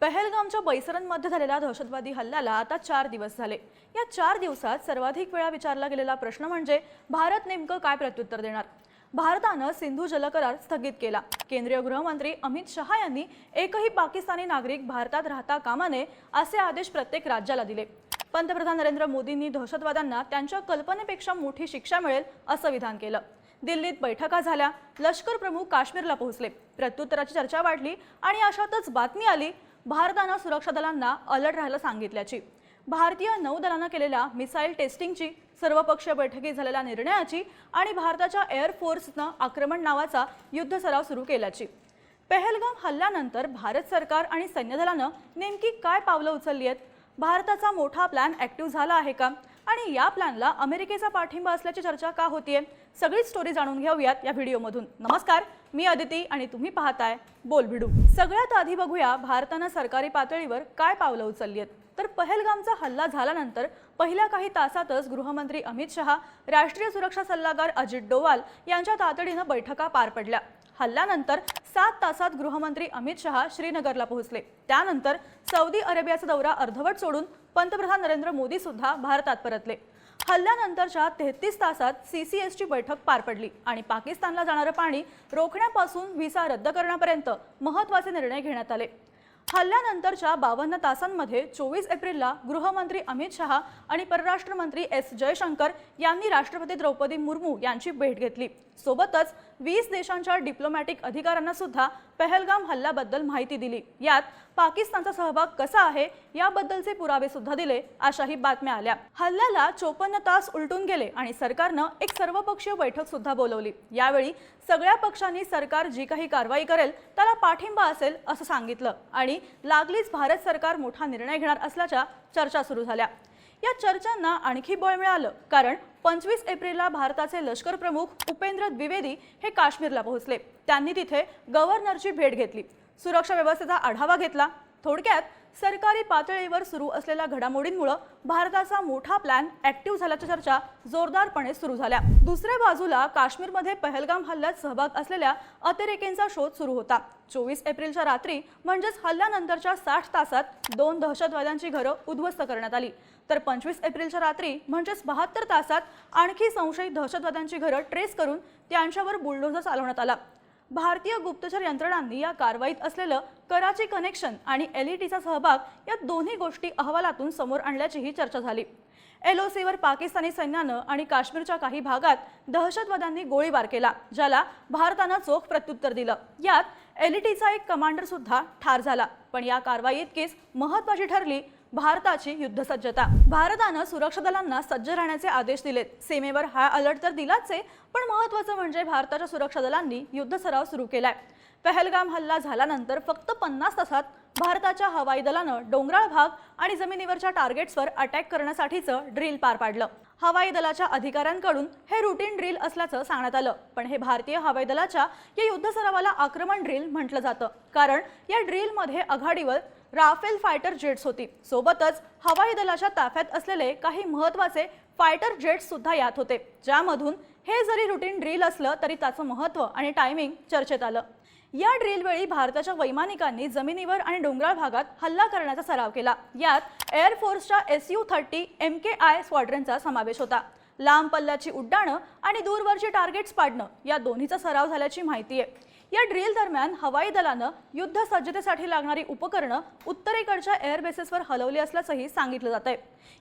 पहलगामच्या बैसरणमध्ये झालेल्या दहशतवादी हल्ल्याला आता चार दिवस झाले. या चार दिवसात सर्वाधिक वेळा विचारला गेलेला प्रश्न म्हणजे भारत नेमकं काय प्रत्युत्तर देणार? भारतानं सिंधू जलकरार स्थगित केला. केंद्रीय गृहमंत्री अमित शहा यांनी एकही पाकिस्तानी नागरिक भारतात राहता कामा नये असे आदेश प्रत्येक राज्याला दिले. पंतप्रधान नरेंद्र मोदींनी दहशतवाद्यांना त्यांच्या कल्पनेपेक्षा मोठी शिक्षा मिळेल असं विधान केलं. दिल्लीत बैठका झाल्या. लष्कर प्रमुख काश्मीरला पोहोचले. प्रत्युत्तराची चर्चा वाढली आणि अशातच बातमी आली भारतानं सुरक्षा दलांना अलर्ट राहायला सांगितल्याची. भारतीय नौदलानं केलेल्या मिसाईल टेस्टिंगची सर्वपक्षीय बैठकीत झालेल्या निर्णयाची आणि भारताच्या एअरफोर्सनं आक्रमण नावाचा युद्ध सराव सुरू केल्याची. पहलगाम हल्ल्यानंतर भारत सरकार आणि सैन्यदलानं नेमकी काय पावलं उचलली आहेत? भारताचा मोठा प्लॅन ॲक्टिव्ह झाला आहे का? आणि या प्लॅनला अमेरिकेचा पाठिंबा असल्याची चर्चा का होतीये? सगळी स्टोरी जाणून घेऊयात या व्हिडिओमधून. नमस्कार मी अदिती आणि तुम्ही पाहताय बोल भिडू सगळ्यात आधी बघूया भारतानं सरकारी पातळीवर काय पावलं उचलली आहेत तर पहलगामचा हल्ला झाल्यानंतर पहिल्या काही तासातच गृहमंत्री अमित शहा राष्ट्रीय सुरक्षा सल्लागार अजित डोवाल यांच्या तातडीनं बैठका पार पडल्या. हल्ल्यानंतर सात तासात गृहमंत्री अमित शहा श्रीनगरला पोहोचले. त्यानंतर सौदी अरेबियाचा दौरा अर्धवट सोडून पंतप्रधान नरेंद्र मोदी सुद्धा भारतात परतले. हल्ल्यानंतरच्या तेहतीस तासात सी सी एसची बैठक पार पडली आणि पाकिस्तानला जाणारं पाणी रोखण्यापासून व्हिसा रद्द करण्यापर्यंत महत्त्वाचे निर्णय घेण्यात आले. हल्ल्यानंतरच्या बावन्न तासांमध्ये चोवीस एप्रिलला गृहमंत्री अमित शहा आणि परराष्ट्र मंत्री एस जयशंकर यांनी राष्ट्रपती द्रौपदी मुर्मू यांची भेट घेतली. सोबतच वीस देशांच्या डिप्लोमॅटिक अधिकाऱ्यांना सुद्धा पहलगाम हल्ल्याबद्दल माहिती दिली. यात पाकिस्तानचा सहभाग कसा आहे याबद्दलचे पुरावे सुद्धा दिले अशाही बातम्या आल्या. हल्ल्याला चोपन्न तास उलटून गेले आणि सरकारनं एक सर्वपक्षीय बैठक सुद्धा बोलवली. यावेळी सगळ्या पक्षांनी सरकार जी काही कारवाई करेल त्याला पाठिंबा असेल असं सांगितलं आणि लागलीच भारत सरकार मोठा निर्णय घेणार असल्याच्या चर्चा सुरू झाल्या. या चर्चांना आणखी बळ मिळालं कारण पंचवीस एप्रिलला भारताचे लष्कर प्रमुख उपेंद्र द्विवेदी हे काश्मीरला पोहोचले. त्यांनी तिथे गव्हर्नरची भेट घेतली. सुरक्षा व्यवस्थेचा आढावा घेतला. थोडक्यात सरकारी पातळीवर सुरू असलेल्या घडामोडींमुळे भारताचा मोठा प्लॅन ऍक्टिव्ह झाल्याच्या चर्चा जोरदारपणे सुरू झाल्या. दुसऱ्या बाजूला काश्मीरमध्ये पहलगाम हल्ल्यात सहभाग असलेल्या अतिरेकेंचा शोध सुरू होता. चोवीस एप्रिलच्या रात्री म्हणजेच हल्ल्यानंतरच्या साठ तासात दोन दहशतवाद्यांची घरं उद्ध्वस्त करण्यात आली. तर पंचवीस एप्रिलच्या रात्री म्हणजेच बहात्तर तासात आणखी संशयित दहशतवाद्यांची घरं ट्रेस करून त्यांच्यावर बुलडोझर चालवण्यात आला. भारतीय गुप्तचर यंत्रणांनी या कारवाईत असलेलं कराची कनेक्शन आणि एलईटीचा सहभाग या दोन्ही गोष्टी अहवालातून समोर आणल्याचीही चर्चा झाली. एलओसीवर पाकिस्तानी सैन्यानं आणि काश्मीरच्या काही भागात दहशतवाद्यांनी गोळीबार केला ज्याला भारतानं चोख प्रत्युत्तर दिलं. यात एलईटीचा एक कमांडर सुद्धा ठार झाला. पण या कारवाई इतकीच महत्वाची ठरली भारताची युद्धसज्जता. भारतानं सुरक्षा दलांना सज्ज राहण्याचे आदेश दिलेत. सीमेवर हा अलर्ट तर दिलाच आहे पण महत्वाचं म्हणजे भारताच्या सुरक्षा दलांनी युद्ध सराव सुरू केलाय. पहलगाम हल्ला झाल्यानंतर फक्त पन्नास तासात भारताच्या हवाई दलानं डोंगराळ भाग आणि जमिनीवरच्या टार्गेट्सवर अटॅक करण्यासाठीचं ड्रिल पार पाडलं. हवाई दलाच्या अधिकाऱ्यांकडून हे रुटीन ड्रिल असल्याचं सांगण्यात आलं. पण हे भारतीय हवाई दलाच्या या युद्ध सरावाला आक्रमण ड्रिल म्हटलं जातं. कारण या ड्रिलमध्ये आघाडीवर राफेल फायटर जेट्स होती. सोबतच हवाई दलाच्या ताफ्यात असलेले काही महत्त्वाचे फायटर जेट्स सुद्धा यात होते. ज्यामधून हे जरी रुटीन ड्रिल असलं तरी त्याचं महत्त्व आणि टायमिंग चर्चेत आलं. या ड्रिलवेळी भारताच्या वैमानिकांनी जमिनीवर आणि डोंगराळ भागात हल्ला करण्याचा सराव केला. यात एअरफोर्सच्या S U thirty M K I स्क्वाड्रनचा समावेश होता. लांब पल्ल्याची उड्डाणं आणि दूरवरची टार्गेट्स पाडणं या दोन्हीचा सराव झाल्याची माहिती आहे. या ड्रिल दरम्यान हवाई दलानं युद्ध सज्जतेसाठी लागणारी उपकरणं उत्तरेकडच्या एअरबेसेसवर हलवली असल्याचंही सांगितलं जात आहे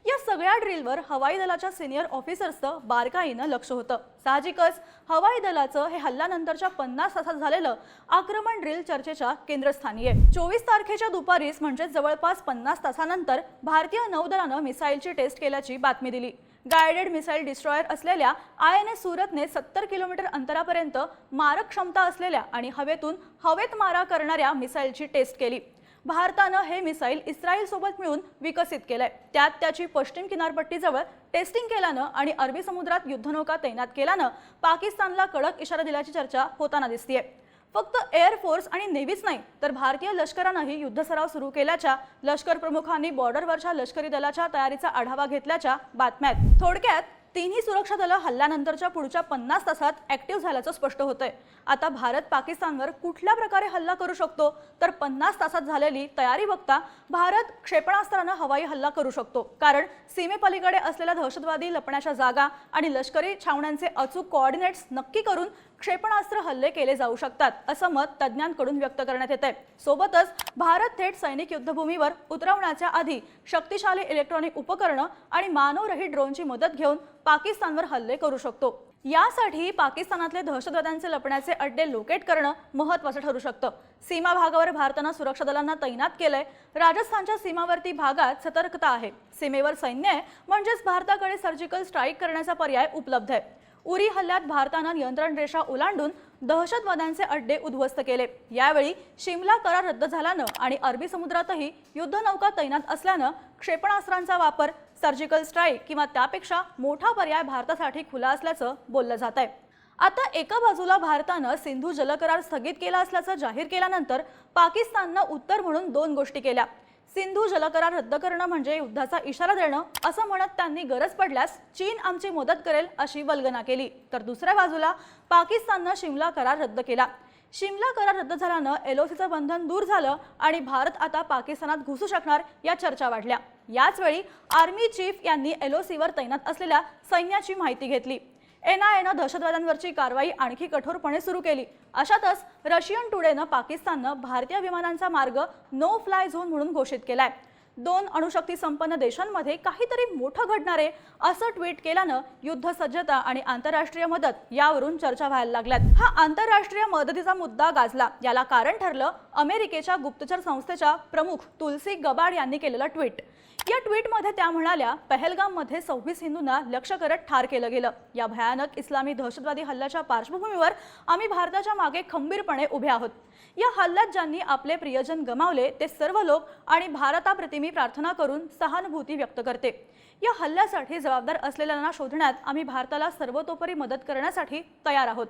या सगळ्या ड्रिलवर हवाई दलाच्या सिनियर ऑफिसर्सचं बारकाईनं लक्ष होतं. साहजिकच हवाई दलाचं हे हल्ल्यानंतरच्या पन्नास तासात झालेलं आक्रमण ड्रिल चर्चेच्या केंद्रस्थानी आहे. चोवीस तारखेच्या दुपारीस म्हणजे जवळपास पन्नास तासानंतर भारतीय नौदलानं मिसाईलची टेस्ट केल्याची बातमी दिली. गायडेड मिसाईल डिस्ट्रॉयर असलेल्या आय एन एस सुरतने सत्तर किलोमीटर अंतरापर्यंत मारक क्षमता असलेल्या आणि हवेतून हवेत मारा करणाऱ्या मिसाईलची टेस्ट केली. भारतानं हे मिसाईल इस्रायलसोबत मिळून विकसित केलंय. त्यात त्याची पश्चिम किनारपट्टीजवळ टेस्टिंग केल्यानं आणि अरबी समुद्रात युद्धनौका तैनात केल्यानं पाकिस्तानला कडक इशारा दिल्याची चर्चा होताना दिसतीये. फक्त एअरफोर्स आणि नेव्हीच नाही तर भारतीय लष्करानंही युद्ध सराव सुरू केल्याच्या लष्कर प्रमुखांनी बॉर्डरवरच्या लष्करी दलाच्या तयारीचा आढावा घेतल्याच्या बातम्यात थोडक्यात तिन्ही सुरक्षा दलं हल्ल्यानंतरच्या पुढच्या पन्नास तासात ऍक्टिव्ह झाल्याचं स्पष्ट होतंय. आता भारत पाकिस्तानवर कुठल्या प्रकारे हल्ला करू शकतो? तर पन्नास तासात झालेली तयारी बघता भारत क्षेपणास्त्रानं हवाई हल्ला करू शकतो. कारण सीमेपलीकडे असलेल्या दहशतवादी लपण्याच्या जागा आणि लष्करी छावण्यांचे अचूक कोऑर्डिनेट्स नक्की करून क्षेपणास्त्र हल्ले केले जाऊ शकतात असं मत तज्ज्ञांकडून व्यक्त करण्यात येत आहे सोबतच भारत थेट सैनिक युद्धभूमीवर उतरवण्याच्या आधी शक्तिशाली इलेक्ट्रॉनिक उपकरणं आणि मानवरहित ड्रोनची मदत घेऊन पाकिस्तानवर हल्ले करू शकतो. यासाठी पाकिस्तानातले दहशतवाद्यांचे लपण्याचे अड्डे लोकेट करणं महत्वाचं ठरू शकतं. सीमा भागावर भारतानं सुरक्षा दलांना तैनात केलंय. राजस्थानच्या सीमावर्ती भागात सतर्कता आहे. सीमेवर सैन्य आहे. म्हणजेच भारताकडे सर्जिकल स्ट्राईक करण्याचा पर्याय उपलब्ध आहे. उरी हल्ल्यात भारतानं नियंत्रण रेषा ओलांडून दहशतवाद्यांचे अड्डे उद्ध्वस्त केले. यावेळी शिमला करार रद्द झाल्यानं आणि अरबी समुद्रातही युद्धनौका तैनात असल्यानं क्षेपणास्त्रांचा वापर सर्जिकल स्ट्राईक किंवा त्यापेक्षा मोठा पर्याय भारतासाठी खुला असल्याचं बोललं जात आहे आता एका बाजूला भारतानं सिंधू जलकरार स्थगित केला असल्याचं जाहीर केल्यानंतर पाकिस्ताननं उत्तर म्हणून दोन गोष्टी केल्या. सिंधू जलकरार रद्द करणं म्हणजे युद्धाचा इशारा देणं असं म्हणत त्यांनी गरज पडल्यास चीन आमची मदत करेल अशी वल्गना केली. तर दुसऱ्या बाजूला पाकिस्ताननं शिमला करार रद्द केला. शिमला करार रद्द झाल्यानं एलओसीचं बंधन दूर झालं आणि भारत आता पाकिस्तानात घुसू शकणार या चर्चा वाढल्या. याचवेळी आर्मी चीफ यांनी एलओसीवर तैनात असलेल्या सैन्याची माहिती घेतली. एनआयएनं दहशतवाद्यांवरची कारवाई आणखी कठोरपणे सुरू केली. अशातच रशियन टुडेनं पाकिस्ताननं भारतीय विमानांचा मार्ग नो फ्लाय झोन म्हणून घोषित केलाय. दोन अणुशक्ती संपन्न देशांमध्ये काहीतरी मोठं घडणार आहे असं ट्विट केल्यानं युद्ध सज्जता आणि आंतरराष्ट्रीय मदत यावरून चर्चा व्हायला लागल्यात. हा आंतरराष्ट्रीय मदतीचा मुद्दा गाजला. याला कारण ठरलं अमेरिकेच्या गुप्तचर संस्थेच्या प्रमुख तुलसी गबाड यांनी केलेलं ट्विट. या ट्विटमध्ये त्या म्हणाल्या पहलगाममध्ये सव्वीस हिंदूंना लक्ष करत ठार केलं गेलं. या भयानक इस्लामी दहशतवादी हल्ल्याच्या पार्श्वभूमीवर आम्ही भारताच्या मागे खंबीरपणे उभे आहोत. या हल्ल्यात ज्यांनी आपले प्रियजन गमावले ते सर्व लोक आणि भारताप्रतिमी मी प्रार्थना करून सहानुभूती व्यक्त करते. या हल्ल्यासाठी जबाबदार असलेल्यांना शोधण्यात आम्ही भारताला सर्वतोपरी मदत करण्यासाठी तयार आहोत.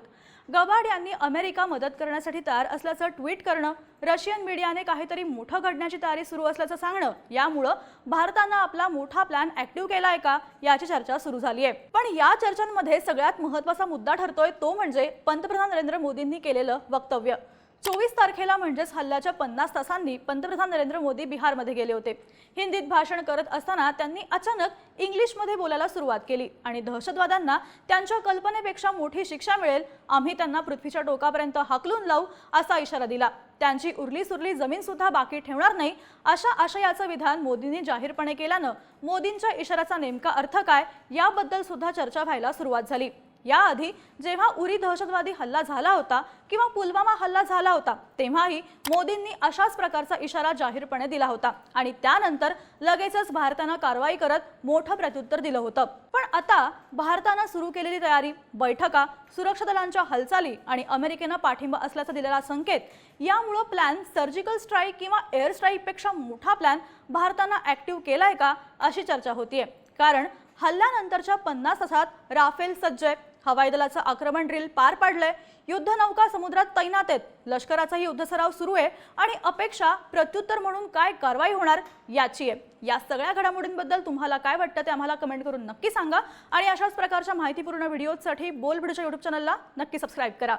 गबाड यांनी अमेरिका मदत करण्यासाठी तयार असल्याचं ट्विट करणं रशियन मीडियाने काहीतरी मोठं घडण्याची तयारी सुरू असल्याचं सांगणं यामुळं भारतानं आपला मोठा प्लॅन ऍक्टिव्ह केला आहे का याची चर्चा सुरू झाली आहे. पण या चर्चांमध्ये सगळ्यात महत्त्वाचा मुद्दा ठरतोय तो म्हणजे पंतप्रधान नरेंद्र मोदींनी केलेलं वक्तव्य. चोवीस तारखेला म्हणजेच हल्ल्याच्या पन्नास तासांनी पंतप्रधान नरेंद्र मोदी बिहारमध्ये गेले होते. हिंदीत भाषण करत असताना त्यांनी अचानक इंग्लिशमध्ये बोलायला सुरुवात केली आणि दहशतवाद्यांना त्यांच्या कल्पनेपेक्षा मोठी शिक्षा मिळेल आम्ही त्यांना पृथ्वीच्या टोकापर्यंत हाकलून लावू असा इशारा दिला. त्यांची उरली सुरली जमीन सुद्धा बाकी ठेवणार नाही अशा आशयाचं विधान मोदींनी जाहीरपणे केल्यानं मोदींच्या इशाऱ्याचा नेमका अर्थ काय याबद्दल सुद्धा चर्चा व्हायला सुरुवात झाली. याआधी जेव्हा उरी दहशतवादी हल्ला झाला होता किंवा पुलवामा हल्ला झाला होता तेव्हाही मोदींनी अशाच प्रकारचा इशारा जाहीरपणे दिला होता. आणि त्यानंतर लगेचच भारतानं कारवाई करत मोठं प्रत्युत्तर दिलं होतं. पण आता भारतानं सुरू केलेली तयारी बैठका सुरक्षा दलांच्या हालचाली आणि अमेरिकेनं पाठिंबा असल्याचा दिलेला संकेत यामुळं प्लॅन सर्जिकल स्ट्राईक किंवा एअर स्ट्राईकपेक्षा मोठा प्लॅन भारतानं ऍक्टिव्ह केलाय का अशी चर्चा होतीये. कारण हल्ल्यानंतरच्या पन्नास तासात राफेल सज्ज हवाई दलाचं आक्रमण ड्रिल पार पाडलंय. युद्धनौका समुद्रात तैनात आहेत. लष्कराचाही युद्ध सराव सुरू आहे आणि अपेक्षा प्रत्युत्तर म्हणून काय कारवाई होणार याची आहे. या सगळ्या घडामोडींबद्दल तुम्हाला काय वाटतं ते आम्हाला कमेंट करून नक्की सांगा. आणि अशाच प्रकारच्या माहितीपूर्ण व्हिडिओसाठी बोल व्हिडिओच्या युट्यूब चॅनलला नक्की सबस्क्राईब करा.